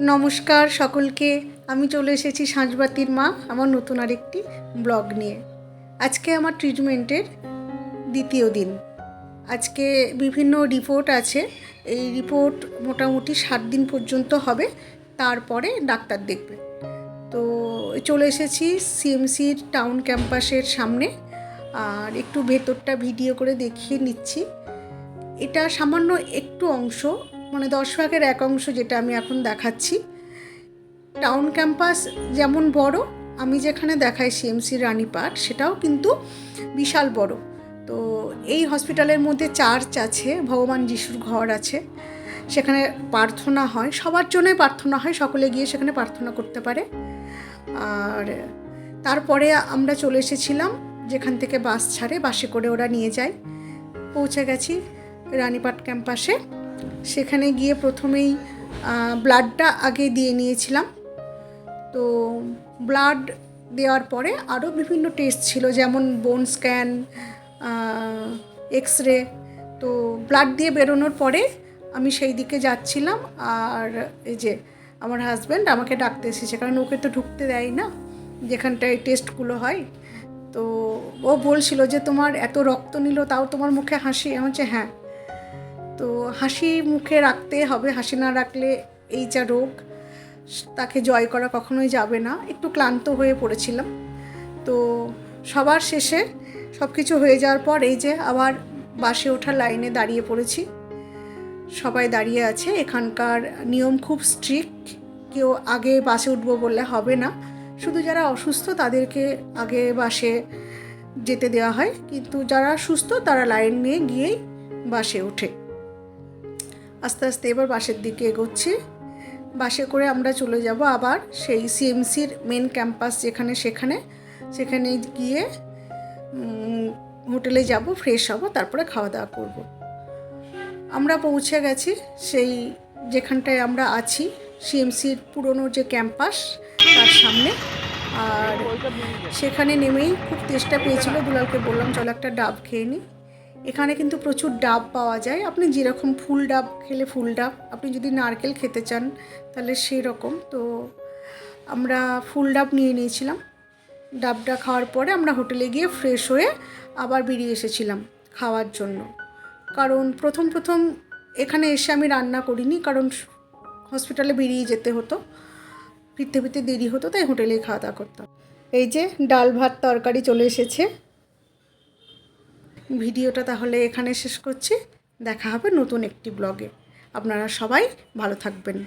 নমস্কার সকলকে, আমি চলে এসেছি সাঁঝবাতির মা, আমার নতুন আরেকটি ব্লগ নিয়ে। আজকে আমার ট্রিটমেন্টের দ্বিতীয় দিন। আজকে বিভিন্ন রিপোর্ট আছে, এই রিপোর্ট মোটামুটি সাত দিন পর্যন্ত হবে, তারপরে ডাক্তার দেখবে। তো চলে এসেছি সিএমসির টাউন ক্যাম্পাসের সামনে, আর একটু ভেতরটা ভিডিও করে দেখিয়ে নিচ্ছি। এটা সামান্য একটু অংশ মানে দশ ভাগের এক অংশ যেটা আমি এখন দেখাচ্ছি। টাউন ক্যাম্পাস যেমন বড়, আমি যেখানে দেখাই সিএমসি রানীপাট সেটাও কিন্তু বিশাল বড়। তো এই হসপিটালের মধ্যে চার্চ আছে, ভগবান যিশুর ঘর আছে। সেখানে প্রার্থনা হয়, সবার জন্যই প্রার্থনা হয়, সকলে গিয়ে সেখানে প্রার্থনা করতে পারে। আর তারপরে আমরা চলে এসেছিলাম, যেখান থেকে বাস ছাড়ে, বাসে করে ওরা নিয়ে যায়। পৌঁছে গেছি রানীপাট ক্যাম্পাসে। সেখানে গিয়ে প্রথমেই ব্লাডটা আগে দিয়ে নিয়েছিলাম। তো ব্লাড দেওয়ার পরে আরও বিভিন্ন টেস্ট ছিল, যেমন বোন স্ক্যান এক্স রে তো ব্লাড দিয়ে বেরোনোর পরে আমি সেই দিকে যাচ্ছিলাম আর এই যে আমার হাজব্যান্ড আমাকে ডাকতে এসেছে, কারণ ওকে তো ঢুকতে দেয় না, যেখানটায় টেস্টগুলো হয়। তো ও বলছিল যে, তোমার এত রক্ত নিল, তাও তোমার মুখে হাসি? আমি বলছি হ্যাঁ। তো হাসি মুখে রাখতে হবে, হাসি না রাখলে এই যা রোগ, তাকে জয় করা কখনোই যাবে না। একটু ক্লান্ত হয়ে পড়েছিলাম। তো সবার শেষে সব কিছু হয়ে যাওয়ার পর এই যে আবার বাসে ওঠার লাইনে দাঁড়িয়ে পড়েছি। সবাই দাঁড়িয়ে আছে। এখানকার নিয়ম খুব স্ট্রিক্ট কেউ আগে বাসে উঠবো বললে হবে না। শুধু যারা অসুস্থ তাদেরকে আগে বাসে যেতে দেওয়া হয়। কিন্তু যারা সুস্থ তারা লাইন নিয়ে গিয়েই বাসে ওঠে। আস্তে আস্তে এবার বাসের দিকে এগোচ্ছি। বাসে করে আমরা চলে যাব আবার সেই সিএমসির মেন ক্যাম্পাস যেখানে সেখানে। সেখানে গিয়ে হোটেলে যাব ফ্রেশ হব, তারপরে খাওয়া দাওয়া করব। আমরা পৌঁছে গেছি সেই যেখানটায় আমরা আছি, সিএমসির পুরনো যে ক্যাম্পাস তার সামনে। আর সেখানে নেমেই খুব তেষ্টা পেয়েছিল। দুলালকে বললাম, চলো একটা ডাব খেয়ে নিই এখানে কিন্তু প্রচুর ডাব পাওয়া যায়। আপনি যেরকম ফুল ডাব খেলে ফুল ডাব, আপনি যদি নারকেল খেতে চান তাহলে সেই রকম তো আমরা ফুল ডাব নিয়ে নিয়েছিলাম। ডাবটা খাওয়ার পরে আমরা হোটেলে গিয়ে ফ্রেশ হয়ে আবার বেরিয়ে এসেছিলাম খাওয়ার জন্য। কারণ প্রথম প্রথম এখানে এসে আমি রান্না করিনি, কারণ হসপিটালে বেরিয়ে যেতে হতো। ফিরতে ফিরতে দেরি হতো, তাই হোটেলেই খাওয়া দাওয়া করতাম। এই যে ডাল ভাত তরকারি চলে এসেছে। ভিডিওটা তাহলে এখানে শেষ করছি। দেখা হবে নতুন একটি ব্লগে আপনারা সবাই ভালো থাকবেন।